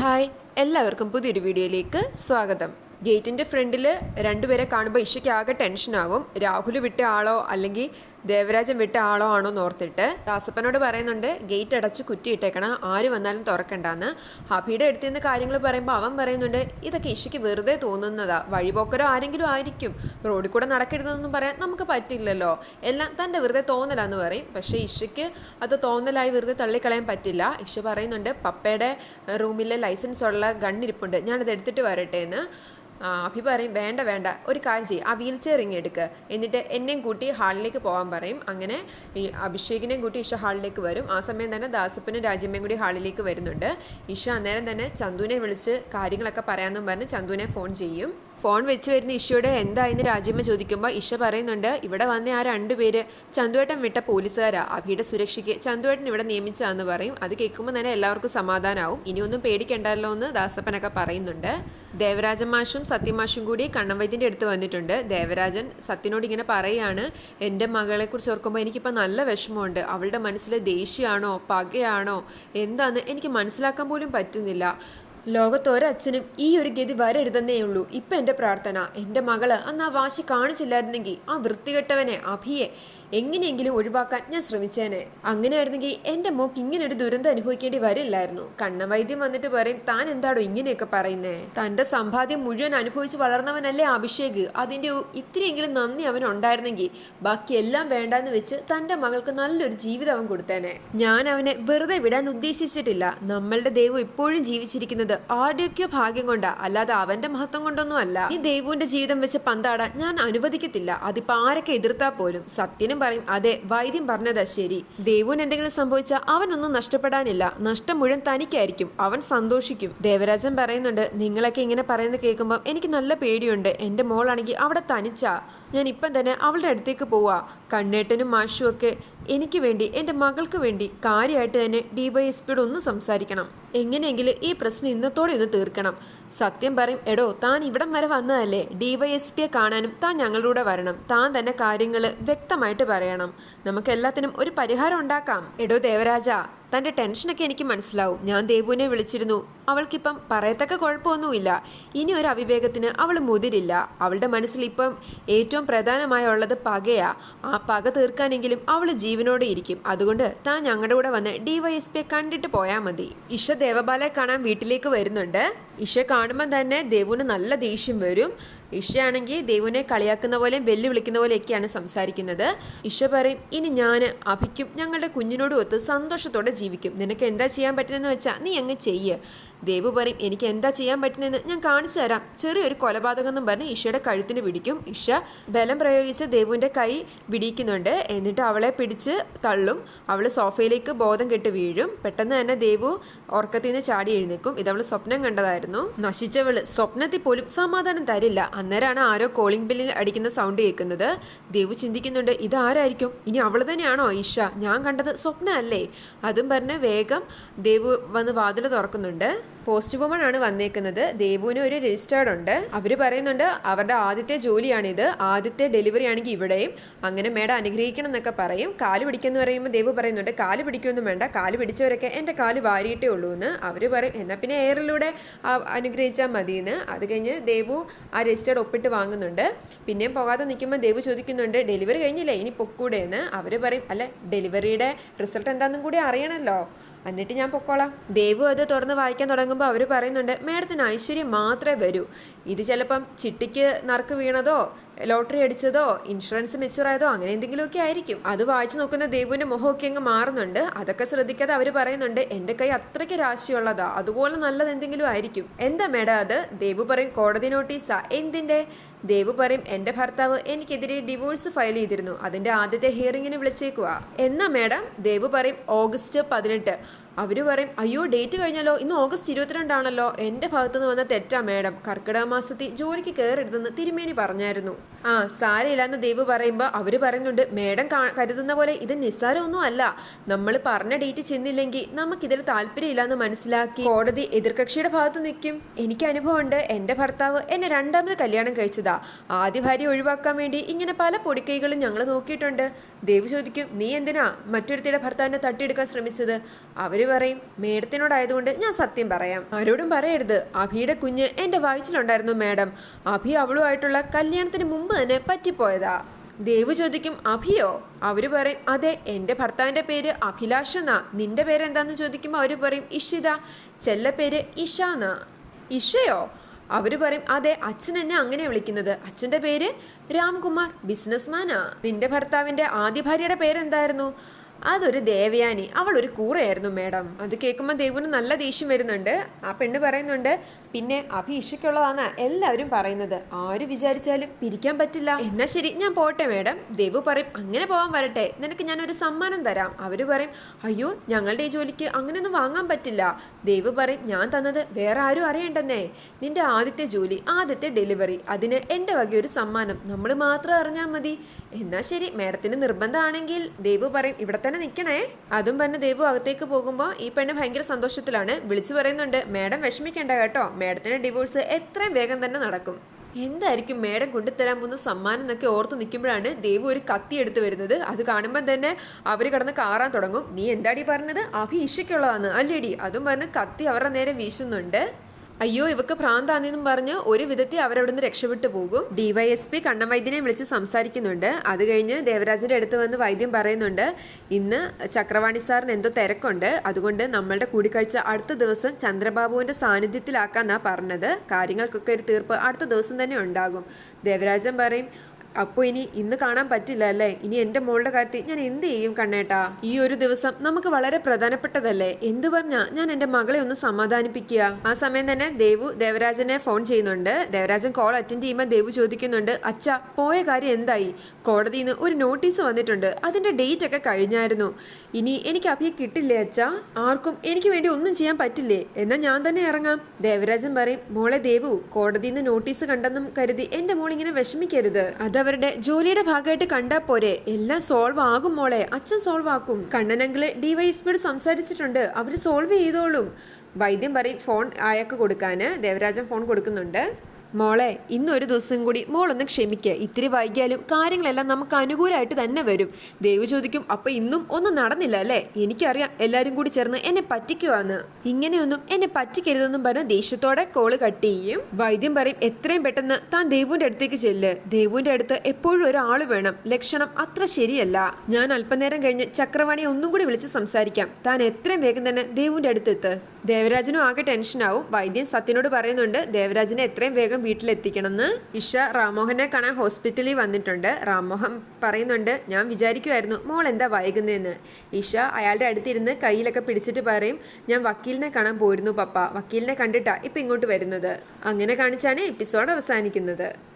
Hi എല്ലാവർക്കും പുതിയൊരു വീഡിയോയിലേക്ക് സ്വാഗതം. ഗേറ്റിന്റെ ഫ്രണ്ടിൽ രണ്ടുപേരെ കാണുമ്പോൾ ഇഷയ്ക്ക് ആകെ ടെൻഷനാവും. രാഹുൽ വിട്ട ആളോ അല്ലെങ്കിൽ ദേവരാജൻ വിട്ട ആളോ ആണോ ഓർത്തിട്ട് ദാസപ്പനോട് പറയുന്നുണ്ട് ഗേറ്റ് അടച്ച് കുറ്റിയിട്ടേക്കണം. ആര് വന്നാലും തുറക്കണ്ടെന്ന്. ഹബിയുടെ അടുത്ത് നിന്ന് കാര്യങ്ങൾ പറയുമ്പോൾ അവൻ പറയുന്നുണ്ട് ഇതൊക്കെ ഇഷയ്ക്ക് വെറുതെ തോന്നുന്നതാ. വഴിപോക്കരോ ആരെങ്കിലും ആയിരിക്കും. റോഡിൽ കൂടെ നടക്കരുതെന്നൊന്നും പറയാൻ നമുക്ക് പറ്റില്ലല്ലോ. എല്ലാം തന്റെ വെറുതെ തോന്നലാന്ന് പറയും. പക്ഷേ ഇഷയ്ക്ക് അത് തോന്നലായി വെറുതെ തള്ളിക്കളയാൻ പറ്റില്ല. ഇഷ പറയുന്നുണ്ട് പപ്പയുടെ റൂമിലെ ലൈസൻസ് ഉള്ള ഗണ്ണിരിപ്പുണ്ട് ഞാനത് എടുത്തിട്ട് വരട്ടെ എന്ന് അഭി പറയും വേണ്ട വേണ്ട ഒരു കാര്യം ചെയ്യും ആ വീൽ ചെയർ ഇങ്ങ് എടുക്കുക എന്നിട്ട് എന്നെയും കൂട്ടി ഹാളിലേക്ക് പോകാൻ പറയും. അങ്ങനെ അഭിഷേകിനെയും കൂട്ടി ഇഷ ഹാളിലേക്ക് വരും. ആ സമയം തന്നെ ദാസപ്പനും രാജ്യമ്മയും കൂടി ഹാളിലേക്ക് വരുന്നുണ്ട്. ഇഷ അന്നേരം തന്നെ ചന്തുവിനെ വിളിച്ച് കാര്യങ്ങളൊക്കെ പറയാമെന്നും പറഞ്ഞ് ചന്തുവിനെ ഫോൺ ചെയ്യും. ഫോൺ വെച്ച് വരുന്ന ഇഷയോട് എന്തായെന്ന് രാജ്യമ്മ ചോദിക്കുമ്പോൾ ഇഷ പറയുന്നുണ്ട് ഇവിടെ വന്ന ആ രണ്ടുപേര് ചന്തുവേട്ടൻ വിട്ട പോലീസുകാരാ. അഭിയുടെ സുരക്ഷയ്ക്ക് ചന്തുവേട്ടൻ ഇവിടെ നിയമിച്ചതാന്ന് പറയും. അത് കേൾക്കുമ്പോൾ തന്നെ എല്ലാവർക്കും സമാധാനമാവും ഇനിയൊന്നും പേടിക്കണ്ടല്ലോ എന്ന് ദാസപ്പനൊക്കെ പറയുന്നുണ്ട്. ദേവരാജൻ മാഷും സത്യമാഷും കൂടി കണ്ണവൈദ്യന്റെ അടുത്ത് വന്നിട്ടുണ്ട്. ദേവരാജൻ സത്യനോട് ഇങ്ങനെ പറയുകയാണ് എന്റെ മകളെ കുറിച്ച് ഓർക്കുമ്പോൾ എനിക്കിപ്പോൾ നല്ല വിഷമമുണ്ട്. അവളുടെ മനസ്സിൽ ദേഷ്യമാണോ പകയാണോ? എന്താന്ന് എനിക്ക് മനസ്സിലാക്കാൻ പോലും പറ്റുന്നില്ല. ലോകത്തൊരച്ഛനും ഈ ഒരു ഗതി വരരുതെന്നേ ഉള്ളൂ. ഇപ്പം എന്റെ പ്രാർത്ഥന. എന്റെ മകൾ അന്ന് ആ വാശി കാണിച്ചില്ലായിരുന്നെങ്കിൽ ആ വൃത്തികെട്ടവനെ അഭിയെ എങ്ങനെയെങ്കിലും ഒഴിവാക്കാൻ ഞാൻ ശ്രമിച്ചേനെ. അങ്ങനെയായിരുന്നെങ്കിൽ എന്റെ മോക്ക് ഇങ്ങനെ ഒരു ദുരന്തം അനുഭവിക്കേണ്ടി വരില്ലായിരുന്നു. കണ്ണ കണ്ണവൈദ്യം വന്നിട്ട് പറയും താൻ എന്താടോ ഇങ്ങനെയൊക്കെ പറയുന്നേ? തന്റെ സമ്പാദ്യം മുഴുവൻ അനുഭവിച്ച് വളർന്നവനല്ലേ അഭിഷേക്. അതിന്റെ ഒ- ഇത്തിരിയെങ്കിലും നന്ദി അവൻ ഉണ്ടായിരുന്നെങ്കിൽ ബാക്കി എല്ലാം വേണ്ടാന്ന് വെച്ച് തന്റെ മകൾക്ക് നല്ലൊരു ജീവിതം അവൻ കൊടുത്തേനെ. ഞാൻ അവനെ വെറുതെ വിടാൻ ഉദ്ദേശിച്ചിട്ടില്ല. നമ്മളുടെ ദൈവം ഇപ്പോഴും ജീവിച്ചിരിക്കുന്നത് ആരുടെയൊക്കെയോ ഭാഗ്യം കൊണ്ടാ. അല്ലാതെ അവന്റെ മഹത്വം കൊണ്ടൊന്നും അല്ല. ഈ ദൈവന്റെ ജീവിതം വെച്ച് പന്താടാൻ ഞാൻ അനുവദിക്കത്തില്ല. അതിപ്പോ ആരൊക്കെ എതിർത്താ പോലും സത്യനും പറയും അതെ വൈദ്യം പറഞ്ഞതാ ശരി. ദേവുവിന് എന്തെങ്കിലും സംഭവിച്ചാൽ അവനൊന്നും നഷ്ടപ്പെടാനില്ല. നഷ്ടം മുഴുവൻ തനിക്കായിരിക്കും. അവൻ സന്തോഷിക്കും. ദേവരാജൻ പറയുന്നുണ്ട് നിങ്ങളൊക്കെ ഇങ്ങനെ പറയുന്നത് കേൾക്കുമ്പോൾ എനിക്ക് നല്ല പേടിയുണ്ട്. എന്റെ മോളാണെങ്കിൽ അവിടെ തനിച്ചാ. ഞാൻ ഇപ്പം തന്നെ അവളുടെ അടുത്തേക്ക് പോവാ. കണ്ണേട്ടനും മാഷുമൊക്കെ എനിക്ക് വേണ്ടി എന്റെ മകൾക്ക് വേണ്ടി കാര്യമായിട്ട് തന്നെ ഡിവൈഎസ്പിയോട് ഒന്ന് സംസാരിക്കണം. എങ്ങനെയെങ്കിലും ഈ പ്രശ്നം ഇന്നത്തോടെ ഒന്ന് തീർക്കണം. സത്യം പറയും എടോ താൻ ഇവിടം വരെ വന്നതല്ലേ? ഡിവൈഎസ്പിയെ കാണാനും താൻ ഞങ്ങളുടെ വരണം. താൻ തന്നെ കാര്യങ്ങൾ വ്യക്തമായിട്ട് പറയണം. നമുക്ക് എല്ലാത്തിനും ഒരു പരിഹാരം ഉണ്ടാക്കാം. എടോ ദേവരാജ തന്റെ ടെൻഷനൊക്കെ എനിക്ക് മനസ്സിലാവും. ഞാൻ ദേവുവിനെ വിളിച്ചിരുന്നു. അവൾക്കിപ്പം പറയത്തക്ക കുഴപ്പമൊന്നുമില്ല. ഇനി ഒരു അവിവേകത്തിന് അവൾ മുതിരില്ല. അവളുടെ മനസ്സിൽ ഇപ്പം ഏറ്റവും പ്രധാനമായ ഉള്ളത് പകയാ. ആ പക തീർക്കാനെങ്കിലും അവൾ ജീവനോടെ ഇരിക്കും. അതുകൊണ്ട് താൻ ഞങ്ങളുടെ കൂടെ വന്ന് ഡിവൈഎസ്പിയെ കണ്ടിട്ട് പോയാൽ മതി. ഇഷ ദേവബാലയെ കാണാൻ വീട്ടിലേക്ക് വരുന്നുണ്ട്. ഇഷ കാണുമ്പോൾ തന്നെ ദേവുവിന് നല്ല ദേഷ്യം വരും. ഇഷയാണെങ്കിൽ ദേവുവിനെ കളിയാക്കുന്ന പോലെ വെല്ലുവിളിക്കുന്ന പോലെയൊക്കെയാണ് സംസാരിക്കുന്നത്. ഇഷ പറയും ഇനി ഞാൻ അഭിക്കും ഞങ്ങളുടെ കുഞ്ഞിനോടും ഒത്ത് സന്തോഷത്തോടെ ജീവിക്കും. നിനക്ക് എന്താ ചെയ്യാൻ പറ്റുന്നതെന്ന് വെച്ചാൽ നീ അങ്ങ് ചെയ്യ്. ദേവു പറയും എനിക്ക് എന്താ ചെയ്യാൻ പറ്റുന്നതെന്ന് ഞാൻ കാണിച്ചു തരാം. ചെറിയൊരു കൊലപാതകം എന്നും പറഞ്ഞ് ഇഷയുടെ കഴുത്തിന് പിടിക്കും. ഇഷ ബലം പ്രയോഗിച്ച് ദേവുവിന്റെ കൈ പിടിക്കുന്നുണ്ട്. എന്നിട്ട് അവളെ പിടിച്ച് തള്ളും. അവൾ സോഫയിലേക്ക് ബോധം കെട്ട് വീഴും. പെട്ടെന്ന് തന്നെ ദേവു ഉറക്കത്തിൽ നിന്ന് ചാടി എഴുന്നേക്കും ഇത് അവൾ സ്വപ്നം കണ്ടതായിരുന്നു. നശിച്ചവൾ സ്വപ്നത്തിൽ പോലും സമാധാനം തരില്ല. അന്നേരമാണ് ആരോ കോളിംഗ് ബില്ലിൽ അടിക്കുന്ന സൗണ്ട് കേൾക്കുന്നത്. ദേവു ചിന്തിക്കുന്നുണ്ട് ഇതാരായിരിക്കും ഇനി അവൾ തന്നെയാണോ? ഈഷ ഞാൻ കണ്ടത് സ്വപ്നമല്ലേ? അതും പറഞ്ഞ് വേഗം ദേവു വന്ന് വാതിൽ തുറക്കുന്നുണ്ട്. പോസ്റ്റ് വുമൺ ആണ് വന്നേക്കുന്നത്. ദേവുവിന് ഒരു രജിസ്റ്റേർഡ് ഉണ്ട്. അവർ പറയുന്നുണ്ട് അവരുടെ ആദ്യത്തെ ജോലിയാണിത്. ആദ്യത്തെ ഡെലിവറി ആണെങ്കിൽ ഇവിടെയും. അങ്ങനെ മേഡം അനുഗ്രഹിക്കണം എന്നൊക്കെ പറയും. കാൽ പിടിക്കുന്നു പറയുമ്പോൾ ദേവു പറയുന്നുണ്ട് കാൽ പിടിക്കൊന്നും വേണ്ട. കാൽ പിടിച്ചവരൊക്കെ എന്റെ കാൽ വാരിയിട്ടേ ഉള്ളൂ എന്ന് അവർ പറയും. എന്നാൽ പിന്നെ എയറിലൂടെ അനുഗ്രഹിച്ചാൽ മതി എന്ന് അത് കഴിഞ്ഞ് ദേവു ആ രജിസ്റ്റേർഡ് ഒപ്പിട്ട് വാങ്ങുന്നുണ്ട്. പിന്നെയും പോകാതെ നിൽക്കുമ്പോൾ ദേവു ചോദിക്കുന്നുണ്ട് ഡെലിവറി കഴിഞ്ഞില്ലേ? ഇനി പൊക്കൂടെ എന്ന്. അവർ പറയും അല്ല ഡെലിവറിയുടെ റിസൾട്ട് എന്താണെന്നും കൂടി അറിയണമല്ലോ എന്നിട്ട് ഞാൻ പൊക്കോളാം. ദേവു അത് തുറന്ന് വായിക്കാൻ തുടങ്ങുമ്പോൾ അവർ പറയുന്നുണ്ട് മേഡത്തിന് ഐശ്വര്യം മാത്രമേ വരൂ. ഇത് ചിലപ്പം ചിട്ടിക്ക് നറുക്ക് വീണതോ ലോട്ടറി അടിച്ചതോ ഇൻഷുറൻസ് മെച്ചൂറായതോ അങ്ങനെ എന്തെങ്കിലുമൊക്കെ ആയിരിക്കും. അത് വായിച്ചു നോക്കുന്ന ദേവുവിന്റെ മുഖമൊക്കെ അങ്ങ് മാറുന്നുണ്ട്. അതൊക്കെ ശ്രദ്ധിക്കാതെ അവർ പറയുന്നുണ്ട് എന്റെ കൈ അത്രയ്ക്ക് രാശിയുള്ളതാ അതുപോലെ നല്ലത് എന്തെങ്കിലും ആയിരിക്കും. എന്താ മേഡം അത്? ദേവു പറയും കോടതി നോട്ടീസാ. എന്തിന്റെ ദേവു പറയും എന്റെ ഭർത്താവ് എനിക്കെതിരെ ഡിവോഴ്സ് ഫയൽ ചെയ്തിരുന്നു. അതിന്റെ ആദ്യത്തെ ഹിയറിങ്ങിന് വിളിച്ചേക്കുവാ. എന്നാ മേഡം? ദേവു പറയും ഓഗസ്റ്റ് പതിനെട്ട്. അവർ പറയും അയ്യോ ഡേറ്റ് കഴിഞ്ഞല്ലോ. ഇന്ന് ഓഗസ്റ്റ് ഇരുപത്തിരണ്ടാണല്ലോ. എന്റെ ഭാഗത്തുനിന്ന് വന്ന തെറ്റാ മാഡം. കർക്കിടക മാസത്തിൽ ജോലിക്ക് കയറരുതെന്ന് തിരുമേനി പറഞ്ഞായിരുന്നു. ആ സാരയില്ലാന്ന് ദേവ് പറയുമ്പോൾ അവർ പറയുന്നുണ്ട് മാഡം കരുതുന്ന പോലെ ഇത് നിസ്സാരമൊന്നും അല്ല. നമ്മൾ പറഞ്ഞ ഡേറ്റ് ചെന്നില്ലെങ്കിൽ നമുക്കിതിൽ താല്പര്യമില്ലാന്ന് മനസ്സിലാക്കി കോടതി എതിർകക്ഷിയുടെ ഭാഗത്ത് നിൽക്കും. എനിക്ക് അനുഭവമുണ്ട്. എന്റെ ഭർത്താവ് എന്നെ രണ്ടാമത് കല്യാണം കഴിച്ചതാ. ആദ്യ ഭാര്യ ഒഴിവാക്കാൻ വേണ്ടി ഇങ്ങനെ പല പൊടിക്കൈകളും ഞങ്ങൾ നോക്കിയിട്ടുണ്ട്. ദേവ് ചോദിക്കും നീ എന്തിനാ മറ്റൊരുത്തിയുടെ ഭർത്താവിനെ തട്ടിയെടുക്കാൻ ശ്രമിച്ചത്? അവർ പറയും മേഡത്തിനോടായതുകൊണ്ട് ഞാൻ സത്യം പറയാം. ആരോടും പറയരുത്. അഭിയുടെ കുഞ്ഞ് എന്റെ വയറ്റിലുണ്ടായിരുന്നു മേഡം. അഭി അവളുമായിട്ടുള്ള കല്യാണത്തിന് മുമ്പ് തന്നെ പറ്റിപ്പോയതാ. ദേവ് ചോദിക്കും അഭിയോ? അവർ പറയും അതെ എന്റെ ഭർത്താവിന്റെ പേര് അഭിലാഷ് എന്നാ. നിന്റെ പേര് എന്താന്ന് ചോദിക്കുമ്പോൾ അവർ പറയും ഇഷിത. ചെല്ല പേര് ഇഷാന്ന ഇഷയോ? അവർ പറയും അതെ അച്ഛൻ എന്നെ അങ്ങനെ വിളിക്കുന്നത്. അച്ഛന്റെ പേര് രാംകുമാർ ബിസിനസ്മാനാ. നിന്റെ ഭർത്താവിന്റെ ആദ്യ ഭാര്യയുടെ പേരെന്തായിരുന്നു? അതൊരു ദേവയാനി. അവൾ ഒരു കൂറയായിരുന്നു മേഡം. അത് കേൾക്കുമ്പോൾ ദേവുന് നല്ല ദേഷ്യം വരുന്നുണ്ട്. ആ പെണ്ണ് പറയുന്നുണ്ട് പിന്നെ അഭി ഇഷയ്ക്കുള്ളതാന്നാ എല്ലാവരും പറയുന്നത്. ആര് വിചാരിച്ചാലും പിരിക്കാൻ പറ്റില്ല. എന്നാ ശരി ഞാൻ പോട്ടെ മേഡം. ദേവു പറയും അങ്ങനെ പോകാൻ വരട്ടെ. നിനക്ക് ഞാൻ ഒരു സമ്മാനം തരാം. അവർ പറയും അയ്യോ ഞങ്ങളുടെ ഈ ജോലിക്ക് അങ്ങനെയൊന്നും വാങ്ങാൻ പറ്റില്ല. ദേവ് പറയും ഞാൻ തന്നത് വേറെ ആരും അറിയണ്ടെന്നേ. നിന്റെ ആദ്യത്തെ ജോലി ആദ്യത്തെ ഡെലിവറി അതിന് എന്റെ വകയൊരു സമ്മാനം. നമ്മൾ മാത്രം അറിഞ്ഞാൽ മതി. എന്നാ ശരി മേഡത്തിന് നിർബന്ധമാണെങ്കിൽ ദേവ് പറയും ഇവിടെ തന്നെ നിൽക്കണേ അതും പറഞ്ഞ് ദേവു അകത്തേക്ക് പോകുമ്പോൾ ഈ പെണ്ണ് ഭയങ്കര സന്തോഷത്തിലാണ്. വിളിച്ചു പറയുന്നുണ്ട് മേഡം വിഷമിക്കേണ്ട കേട്ടോ. മേഡത്തിന്റെ ഡിവോഴ്സ് എത്രയും വേഗം തന്നെ നടക്കും. എന്തായിരിക്കും മേഡം കൊണ്ടുതരാൻ പോകുന്ന സമ്മാനം എന്നൊക്കെ ഓർത്ത് നിൽക്കുമ്പോഴാണ് ദേവു ഒരു കത്തി എടുത്ത് വരുന്നത്. അത് കാണുമ്പോൾ തന്നെ അവർ കടന്ന് കാറാൻ തുടങ്ങും. നീ എന്താടി പറഞ്ഞത്? അഭി ഈശയ്ക്കുള്ളതാണ്. അല്ലേടി അതും പറഞ്ഞ് കത്തി അവരുടെ നേരെ വീശുന്നുണ്ട്. അയ്യോ ഇവക്ക് ഭ്രാന്താന്നെന്നും പറഞ്ഞ് ഒരു വിധത്തിൽ അവരവിടുന്ന് രക്ഷപ്പെട്ടു പോകും. ഡിവൈഎസ്പി കണ്ണവൈദ്യനെ വിളിച്ച് സംസാരിക്കുന്നുണ്ട്. അത് കഴിഞ്ഞ് ദേവരാജന്റെ അടുത്ത് വന്ന് വൈദ്യം പറയുന്നുണ്ട് ഇന്ന് ചക്രവാണി സാറിന് എന്തോ തിരക്കുണ്ട്. അതുകൊണ്ട് നമ്മളുടെ കൂടിക്കാഴ്ച അടുത്ത ദിവസം ചന്ദ്രബാബുവിന്റെ സാന്നിധ്യത്തിലാക്കാന്നാ പറഞ്ഞത്. കാര്യങ്ങൾക്കൊക്കെ ഒരു തീർപ്പ് അടുത്ത ദിവസം തന്നെ ഉണ്ടാകും. ദേവരാജൻ പറയും അപ്പോൾ ഇനി ഇന്ന് കാണാൻ പറ്റില്ല അല്ലേ? ഇനി എന്റെ മോളുടെ കാര്യത്തിൽ ഞാൻ എന്ത് ചെയ്യും കണ്ണേട്ടാ? ഈ ഒരു ദിവസം നമുക്ക് വളരെ പ്രധാനപ്പെട്ടതല്ലേ? എന്തു പറഞ്ഞാ ഞാൻ എന്റെ മകളെ ഒന്ന് സമാധാനിപ്പിക്കുക. ആ സമയം തന്നെ ദേവു ദേവരാജനെ ഫോൺ ചെയ്യുന്നുണ്ട്. ദേവരാജൻ കോൾ അറ്റൻഡ് ചെയ്യുമ്പോൾ ദേവു ചോദിക്കുന്നുണ്ട് അച്ഛ പോയ കാര്യം എന്തായി? കോടതിയിൽ നിന്ന് ഒരു നോട്ടീസ് വന്നിട്ടുണ്ട്. അതിന്റെ ഡേറ്റ് ഒക്കെ കഴിഞ്ഞായിരുന്നു. ഇനി എനിക്ക് അഭിയെ കിട്ടില്ലേ അച്ഛ? ആർക്കും എനിക്ക് വേണ്ടി ഒന്നും ചെയ്യാൻ പറ്റില്ലേ? എന്നാൽ ഞാൻ തന്നെ ഇറങ്ങാം. ദേവരാജൻ പറയും മോളെ ദേവു കോടതിയിൽ നിന്ന് നോട്ടീസ് കണ്ടെന്നും കരുതി എന്റെ മോൾ ഇങ്ങനെ വിഷമിക്കരുത് അതവരുടെ ജോലിയുടെ ഭാഗമായിട്ട് കണ്ടാ പോരെ. എല്ലാം സോൾവ് ആകും മോളെ. അച്ഛൻ സോൾവ് ആക്കും. കണ്ണനങ്കിൾ ഡിവൈഎസ്പിയോട് സംസാരിച്ചിട്ടുണ്ട്. അവർ സോൾവ് ചെയ്തോളും. വൈദ്യം പറയും ഫോൺ അയാൾക്ക് കൊടുക്കാന്. ദേവരാജൻ ഫോൺ കൊടുക്കുന്നുണ്ട്. മോളെ ഇന്നൊരു ദിവസം കൂടി മോളൊന്ന് ക്ഷമിക്കുക ഇത്തിരി വൈകിയാലും കാര്യങ്ങളെല്ലാം നമുക്ക് അനുകൂലമായിട്ട് തന്നെ വരും. ദേവ് ചോദിക്കും അപ്പൊ ഇന്നും ഒന്നും നടന്നില്ല അല്ലേ? എനിക്കറിയാം എല്ലാരും കൂടി ചേർന്ന് എന്നെ പറ്റിക്കുവാന്ന്. ഇങ്ങനെയൊന്നും എന്നെ പറ്റിക്കരുതെന്നും പറഞ്ഞ് ദേഷ്യത്തോടെ കോൾ കട്ട് ചെയ്യും. വൈദ്യം പറയും എത്രയും പെട്ടെന്ന് താൻ ദേവുവിന്റെ അടുത്തേക്ക് ചെല്ല്. ദേവുവിന്റെ അടുത്ത് എപ്പോഴും ഒരാൾ വേണം. ലക്ഷണം അത്ര ശരിയല്ല. ഞാൻ അല്പനേരം കഴിഞ്ഞ് ചക്രവാണിയെ ഒന്നും കൂടി വിളിച്ച് സംസാരിക്കാം. താൻ എത്രയും വേഗം തന്നെ ദേവുവിന്റെ അടുത്തെത്ത്. ദേവരാജനും ആകെ ടെൻഷനാവും. വൈദ്യൻ സത്യനോട് പറയുന്നുണ്ട് ദേവരാജനെ എത്രയും വേഗം വീട്ടിലെത്തിക്കണമെന്ന്. ഇഷ റാമോഹനെ കാണാൻ ഹോസ്പിറ്റലിൽ വന്നിട്ടുണ്ട്. റാമോഹൻ പറയുന്നുണ്ട് ഞാൻ വിചാരിക്കുമായിരുന്നു മോൾ എന്താ വൈകുന്നതെന്ന് ഇഷ അയാളുടെ അടുത്തിരുന്ന് കയ്യിലൊക്കെ പിടിച്ചിട്ട് പറയും ഞാൻ വക്കീലിനെ കാണാൻ പോയിരുന്നു പപ്പ. വക്കീലിനെ കണ്ടിട്ടാ ഇപ്പം ഇങ്ങോട്ട് വരുന്നത്. അങ്ങനെ കാണിച്ചാണ് എപ്പിസോഡ് അവസാനിക്കുന്നത്.